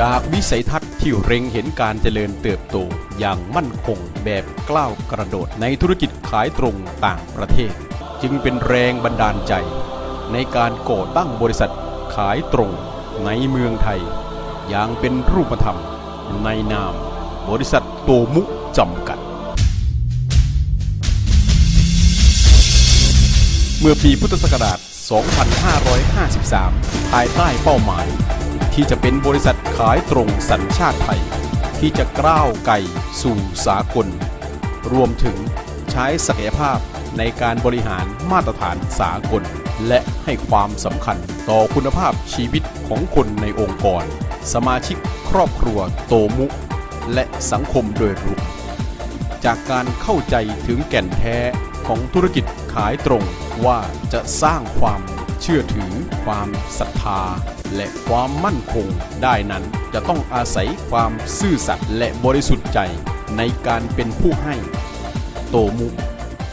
จากวิสัยทัศน์ที่เร็งเห็นการเจริญเติบโตอย่างมั่นคงแบบกล้าวกระโดดในธุรกิจขายตรงต่างประเทศ จึงเป็นแรงบันดาลใจ ในการก่อตั้งบริษัทขายตรงในเมืองไทย อย่างเป็นรูปธรรมในนาม บริษัทโตมุจำกัด เมื่อปีพุทธศักราช 2553 ภายใต้เป้าหมาย ที่จะเป็นบริษัทขายตรงสัญชาติไทย ที่จะกล้าวไก่สู่สากล รวมถึงใช้ศักยภาพในการบริหารมาตรฐานสากล และให้ความสำคัญต่อคุณภาพชีวิตของคนในองค์กร สมาชิกครอบครัวโตมุ และสังคมโดยรวมจากการเข้าใจถึงแก่นแท้ของธุรกิจขายตรงว่าจะสร้างความเชื่อถือ ความศรัทธา และความมั่นคงได้นั้นจะต้องอาศัยความซื่อสัตย์และบริสุทธิ์ใจในการเป็นผู้ให้ โตมุ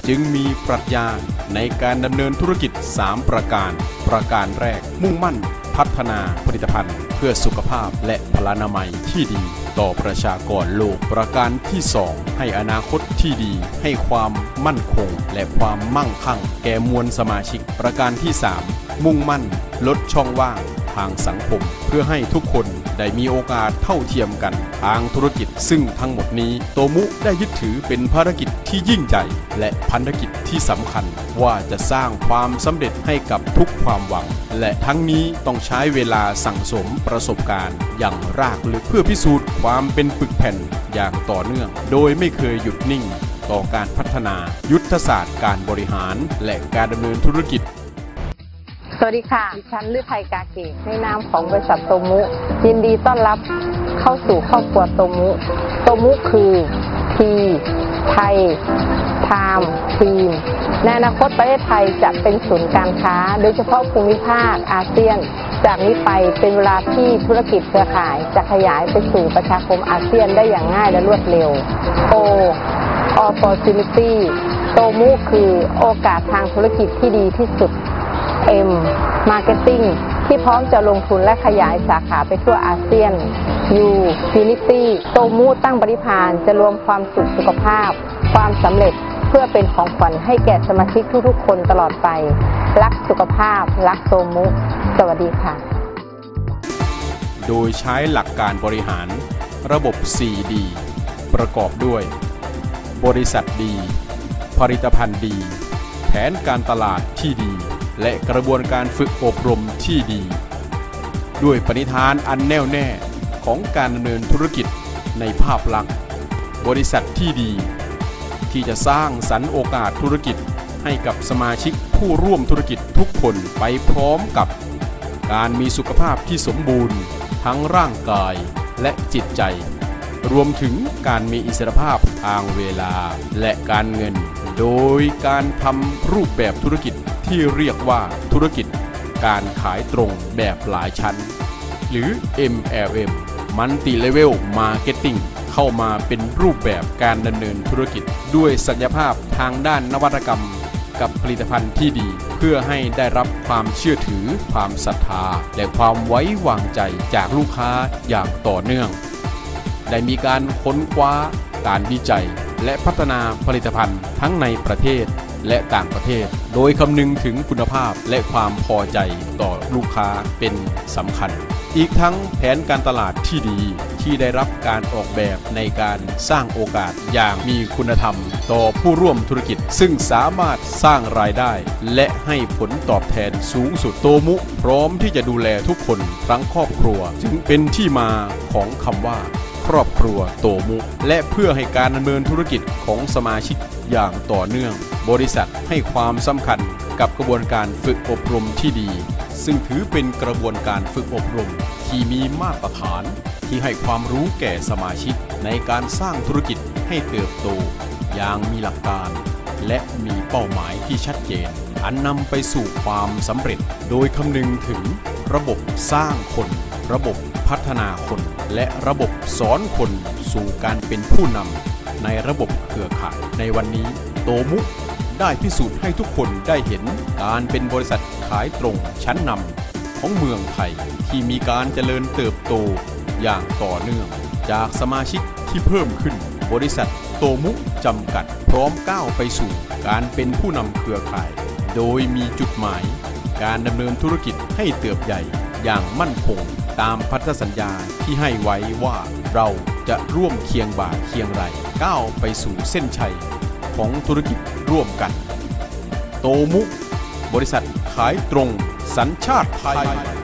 จึงมีปรัชญาในการดำเนินธุรกิจ 3 ประการ ประการแรก มุ่งมั่น พัฒนาผลิตภัณฑ์ เพื่อสุขภาพและพลานามัยที่ดี ต่อประชากรโลก ประการที่ 2 ให้อนาคตที่ดี ให้ความมั่นคง และความมั่งคั่ง แก่มวลสมาชิก ประการที่ 3 มุ่งมั่น ลดช่องว่าง ทางสังคม เพื่อให้ทุกคนได้มีโอกาสเท่าเทียมกันทางธุรกิจ ซึ่งทั้งหมดนี้โตมุได้ยึดถือเป็นภารกิจที่ยิ่งใหญ่ และพันธกิจที่สำคัญว่าจะสร้างความสำเร็จให้กับทุกความหวัง และทั้งนี้ต้องใช้เวลาสั่งสมประสบการณ์อย่างรากลึกเพื่อพิสูจน์ความเป็นปึกแผ่นอย่างต่อเนื่อง โดยไม่เคยหยุดนิ่งต่อการพัฒนายุทธศาสตร์การบริหาร และการดำเนินธุรกิจ สวัสดีค่ะ ดิฉันลือไทยกาเกตในนามของบริษัทโตมุ ยินดีต้อนรับเข้าสู่ครอบครัวโตมุ โตมุคือทีไทยไทม์ทีมในอนาคตประเทศไทยจะเป็นศูนย์การค้า โดยเฉพาะภูมิภาคอาเซียน จากนี้ไปเป็นเวลาที่ธุรกิจเครือข่าย จะขยายไปสู่ประชาคมอาเซียนได้อย่างง่ายและรวดเร็ว O opportunity โตมุคือโอกาสทางธุรกิจที่ดีที่สุด M Marketing ที่พร้อมจะลงทุนและขยายสาขาไปทั่วอาเซียน U Unity โตมูตั้งบริพารจะรวมความสุขสุขภาพ ความสำเร็จเพื่อเป็นของขวัญให้แก่สมาชิกทุกๆ คนตลอดไป รักสุขภาพ รักโตมุ สวัสดีค่ะ โดยใช้หลักการบริหารระบบ 4D ประกอบด้วย บริษัทดี ผลิตภัณฑ์ดี แผนการตลาดที่ดี และกระบวนการฝึกอบรมที่ดี ด้วยปณิธานอันแน่วแน่ของการดำเนินธุรกิจในภาพลักษณ์ บริษัทที่ดี ที่จะสร้างสรรค์โอกาสธุรกิจให้กับสมาชิกผู้ร่วมธุรกิจทุกคนไปพร้อมกับ การมีสุขภาพที่สมบูรณ์ ทั้งร่างกายและจิตใจ รวมถึงการมีอิสรภาพทางเวลาและการเงิน โดยการทำรูปแบบธุรกิจ ที่เรียกว่าธุรกิจการขายตรงแบบหลายชั้น หรือ MLM Multi Level Marketing เข้ามาเป็นรูปแบบการดำเนินธุรกิจ ด้วยศักยภาพทางด้านนวัตกรรม กับผลิตภัณฑ์ที่ดี เพื่อให้ได้รับความเชื่อถือ ความศรัทธา และความไว้วางใจจากลูกค้าอย่างต่อเนื่อง ได้มีการค้นคว้าการวิจัย และพัฒนาผลิตภัณฑ์ทั้งในประเทศ และต่างประเทศ โดยคำนึงถึงคุณภาพและความพอใจต่อลูกค้าเป็นสำคัญ อีกทั้งแผนการตลาดที่ดีที่ได้รับการออกแบบในการสร้างโอกาสอย่างมีคุณธรรม ต่อผู้ร่วมธุรกิจ ซึ่งสามารถสร้างรายได้ และให้ผลตอบแทนสูงสุดโตมุ พร้อมที่จะดูแลทุกคนทั้งครอบครัว จึงเป็นที่มาของคำว่า ครอบครัวโตมุ และเพื่อให้การดำเนินธุรกิจของสมาชิกอย่างต่อเนื่อง บริษัทให้ความสำคัญกับกระบวนการฝึกอบรมที่ดี ซึ่งถือเป็นกระบวนการฝึกอบรมที่มีมาตรฐาน ที่ให้ความรู้แก่สมาชิกในการสร้างธุรกิจให้เติบโต อย่างมีหลักการ และมีเป้าหมายที่ชัดเจน อันนำไปสู่ความสำเร็จ โดยคำนึงถึงระบบสร้างคน ระบบพัฒนาคน และระบบสอนคนสู่การเป็นผู้นำในระบบเครือข่าย ในวันนี้โตมุได้พิสูจน์ให้ทุกคนได้เห็นการเป็นบริษัทขายตรงชั้นนำของเมืองไทยที่มีการเจริญเติบโตอย่างต่อเนื่อง จากสมาชิกที่เพิ่มขึ้น บริษัทโตมุจำกัดพร้อมก้าวไปสู่การเป็นผู้นำเครือข่าย โดยมีจุดหมาย การดำเนินธุรกิจให้เติบใหญ่อย่างมั่นคง ตามพันธสัญญาที่ให้ไว้ว่าเราจะร่วมเคียงบ่าเคียงไหลก้าวไปสู่เส้นชัยของธุรกิจร่วมกัน โตมุ บริษัทขายตรงสัญชาติไทย